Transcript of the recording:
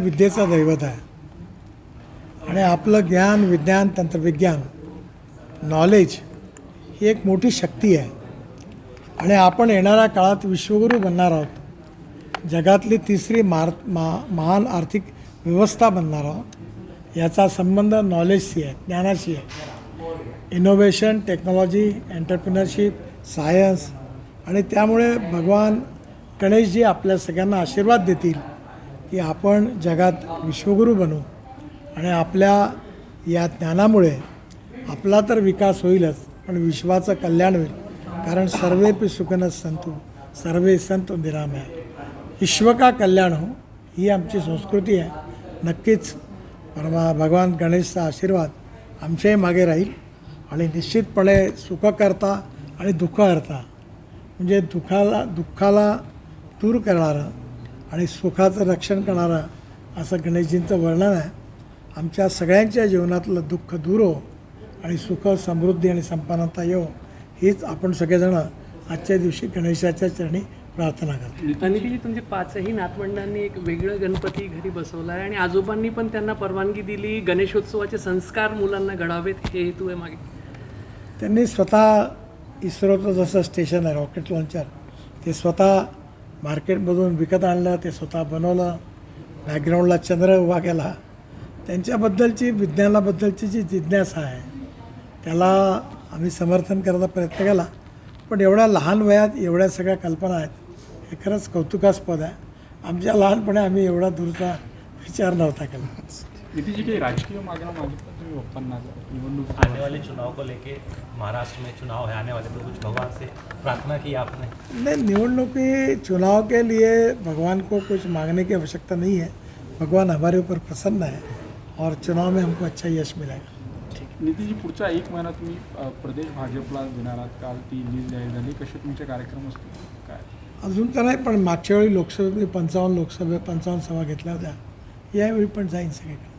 विद्येचा दैवत आहे. आणि आपलं ज्ञान विज्ञान तंत्रविज्ञान नॉलेज ही एक मोठी शक्ती आहे. आणि आपण येणाऱ्या काळात विश्वगुरू बनणार आहोत. जगातली तिसरी मार मा महान आर्थिक व्यवस्था बनणार आहोत. याचा संबंध नॉलेजशी आहे ज्ञानाशी आहे. इनोव्हेशन टेक्नॉलॉजी एंटरप्रिनरशिप सायन्स आणि त्यामुळे भगवान गणेशजी आपल्या सगळ्यांना आशीर्वाद देतील. की आपण जगात विश्वगुरू बनू आणि आपल्या या ज्ञानामुळे आपला तर विकास होईलच पण विश्वाचं कल्याण होईल. कारण सर्वेपी सुखनच संतू सर्वे संत निरामय. विश्व का कल्याण हो ही आमची संस्कृती आहे. नक्कीच परमा भगवान गणेशचा आशीर्वाद आमच्याही मागे राहील आणि निश्चितपणे सुखकर्ता आणि दुःखहर्ता. म्हणजे दुःखाला दुःखाला दूर करणारं आणि सुखाचं रक्षण करणारं असं गणेशजींचं वर्णन आहे. आमच्या सगळ्यांच्या जीवनातलं दुःख दूर हो आणि सुख समृद्धी आणि संपन्नता येऊ हीच आपण सगळेजण आजच्या दिवशी गणेशाच्या चरणी प्रार्थना करतो. अनिलजी तुमच्या पाचही नातवंडांनी एक वेगळं गणपती घरी बसवला आहे आणि आजोबांनी पण त्यांना परवानगी दिली गणेशोत्सवाचे संस्कार मुलांना घडावेत हे हेतू आहे मागे. त्यांनी स्वतः इस्रोचं जसं स्टेशन आहे रॉकेट लॉन्चर ते स्वतः मार्केटमधून विकत आणलं ते स्वतः बनवलं बॅकग्राऊंडला चंद्र उभा केला. त्यांच्याबद्दलची विज्ञानाबद्दलची जी जिज्ञासा आहे त्याला आम्ही समर्थन करायचा प्रयत्न केला. पण एवढ्या लहान वयात एवढ्या सगळ्या कल्पना आहेत हे खरंच कौतुकास्पद आहे. आमच्या लहानपणी आम्ही एवढा दूरचा विचार नव्हता केला. नितीन जी काही राजकीय मागण्या मागितल्या तुम्ही बाप्पांना निवडणूक आने वाले चुनाव को लेके महाराष्ट्र में चुनाव है आने वाले तो कुछ भगवान से प्रार्थना की आपने? नहीं निवडणुकी चुनाव के लिए भगवान को कुछ मांगने की आवश्यकता नहीं है। भगवान हमारे ऊपर प्रसन्न है और चुनाव में हमको अच्छा यश मिलेगा। नितीनजी पुढचा एक महिना तुम्ही अ, प्रदेश भाजपला देणार आहात. काल ती लिस्ट जाहीर झाली. कसे तुमचे कार्यक्रम असतील? काय? अजून तर नाही पण मागच्या वेळी लोकसभेत पंचावन्न लोकसभे पंचावन्न सभा घेतल्या होत्या. यावेळी पण जाईन सगळीकडे.